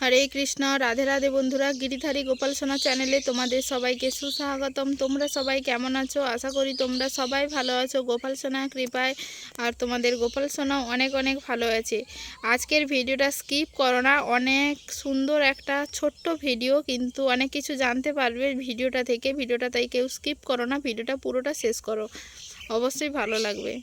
হরে কৃষ্ণ, রাধে রাধে বন্ধুরা, গিরিধারী গোপাল সোনা চ্যানেলে তোমাদের সবাইকে সুস্বাগতম। তোমরা সবাই কেমন আছো? আশা করি তোমরা সবাই ভালো আছো। গোপাল সোনা কৃপায়, আর তোমাদের গোপাল সোনাও অনেক অনেক ভালো আছে। আজকের ভিডিওটা স্কিপ করো না। অনেক সুন্দর একটা ছোট্ট ভিডিও কিন্তু অনেক কিছু জানতে পারবে ভিডিওটা থেকে। ভিডিওটা তাই কেউ স্কিপ করো না। ভিডিওটা পুরোটা শেষ করো। অবশ্যই ভালো লাগবে।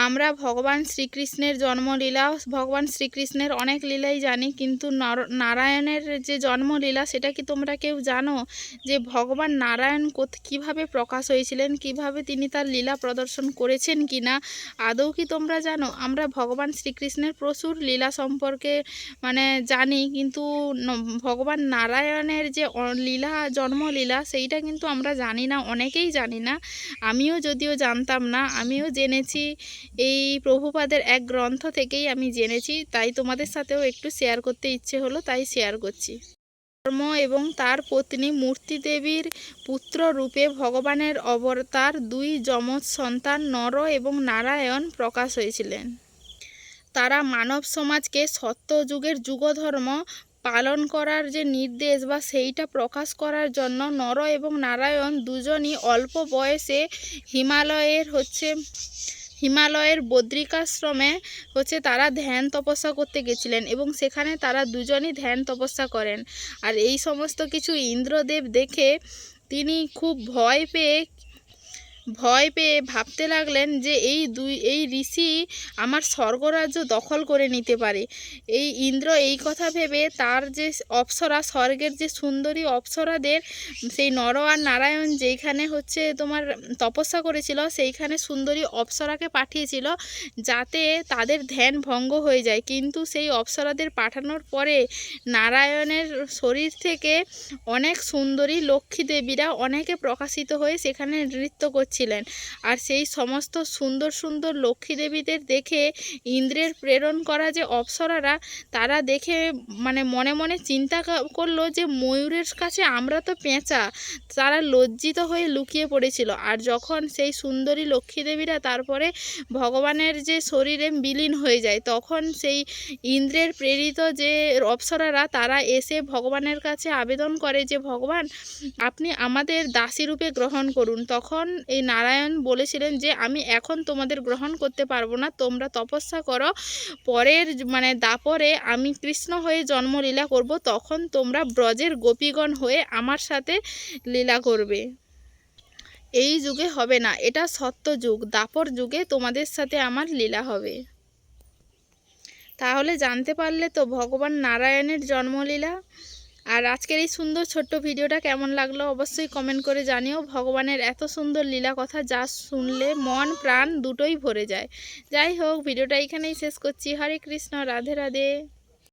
আমরা ভগবান শ্রীকৃষ্ণের জন্মলীলা, ভগবান শ্রীকৃষ্ণের অনেক লীলাই জানি, কিন্তু নর- নারায়ণের যে জন্মলীলা, সেটা কি তোমরা কেউ জানো? যে ভগবান নারায়ণ কোথ- কীভাবে প্রকাশ হয়েছিলেন, কীভাবে তিনি তার লীলা প্রদর্শন করেছেন কি না আদৌ কি তোমরা জানো? আমরা ভগবান শ্রীকৃষ্ণের প্রচুর লীলা সম্পর্কে মানে জানি, কিন্তু ভগবান নারায়ণের যে লীলা, জন্মলীলা, সেইটা কিন্তু আমরা জানি না, অনেকেই জানি না। আমিও যদিও জানতাম না, আমিও জেনেছি এই প্রভুপাদের এক গ্রন্থ থেকেই আমি জেনেছি, তাই তোমাদের সাথেও একটু শেয়ার করতে ইচ্ছে হলো, তাই শেয়ার করছি। ধর্ম এবং তার পত্নী মূর্তি দেবীর পুত্র রূপে ভগবানের অবতার দুই যমজ সন্তান নর এবং নারায়ণ প্রকাশ হয়েছিলেন। তারা মানব সমাজকে সত্যযুগের যুগধর্ম পালন করার যে নির্দেশ বা সেইটা প্রকাশ করার জন্য নর এবং নারায়ণ দুজনই অল্প বয়সে হিমালয়ের হচ্ছে হিমালয়ের বদ্রিকাশ্রমে হচ্ছে তারা ধ্যান তপস্যা করতে গেছিলেন এবং সেখানে তারা দুজনই ধ্যান তপস্যা করেন। আর এই সমস্ত কিছু ইন্দ্রদেব দেখে তিনি খুব ভয় পেয়ে ভয় পেয়ে ভাবতে লাগলেন যে এই দুই, এই ঋষি আমার স্বর্গরাজ্য দখল করে নিতে পারে। এই ইন্দ্র এই কথা ভেবে তার যে অপ্সরা, স্বর্গের যে সুন্দরী অপ্সরাদের, সেই নর আর নারায়ণ যেইখানে হচ্ছে তোমার তপস্যা করেছিল, সেইখানে সুন্দরী অপ্সরাকে পাঠিয়েছিল যাতে তাদের ধ্যান ভঙ্গ হয়ে যায়। কিন্তু সেই অপ্সরাদের পাঠানোর পরে নারায়ণের শরীর থেকে অনেক সুন্দরী লক্ষ্মী দেবীরা অনেকে প্রকাশিত হয়ে সেখানে নৃত্য করছিলেন। আর সেই সমস্ত সুন্দর সুন্দর লক্ষ্মী দেবীদের দেখে ইন্দ্রের প্রেরণ করা যে অপ্সরারা, তারা দেখে মানে মনে মনে চিন্তা করল যে ময়ূরের কাছে আমরা তো পেঁচা। তারা লজ্জিত হয়ে লুকিয়ে পড়েছিল। আর যখন সেই সুন্দরী লক্ষ্মী দেবীরা তারপরে ভগবানের যে শরীরে বিলীন হয়ে যায়, তখন সেই ইন্দ্রের প্রেরিত যে অপ্সরারা, তারা এসে ভগবানের কাছে আবেদন করে যে, ভগবান, আপনি আমাদের দাসী রূপে গ্রহণ করুন। তখন এই নারায়ণ বলেছিলেন যে, আমি এখন তোমাদের গ্রহণ করতে পারব না, তোমরা তপস্যা করো। পরের মানে দাপরে আমি কৃষ্ণ হয়ে জন্মলীলা করব, তখন তোমরা ব্রজের গোপীগণ হয়ে আমার সাথে লীলা করবে। এই যুগে হবে না, এটা সত্য যুগ, দাপর যুগে তোমাদের সাথে আমার লীলা হবে। তাহলে জানতে পারলে তো ভগবান নারায়ণের জন্মলীলা আর আজকের এই সুন্দর ছোট্ট ভিডিওটা কেমন লাগল অবশ্যই কমেন্ট করে জানিও। ভগবানের এত সুন্দর লীলা কথা যা শুনলে মন, প্রাণ দুটোই ভরে যায়। যাই হোক, ভিডিওটা এখানেই শেষ করছি। হরে কৃষ্ণ, রাধে রাধে।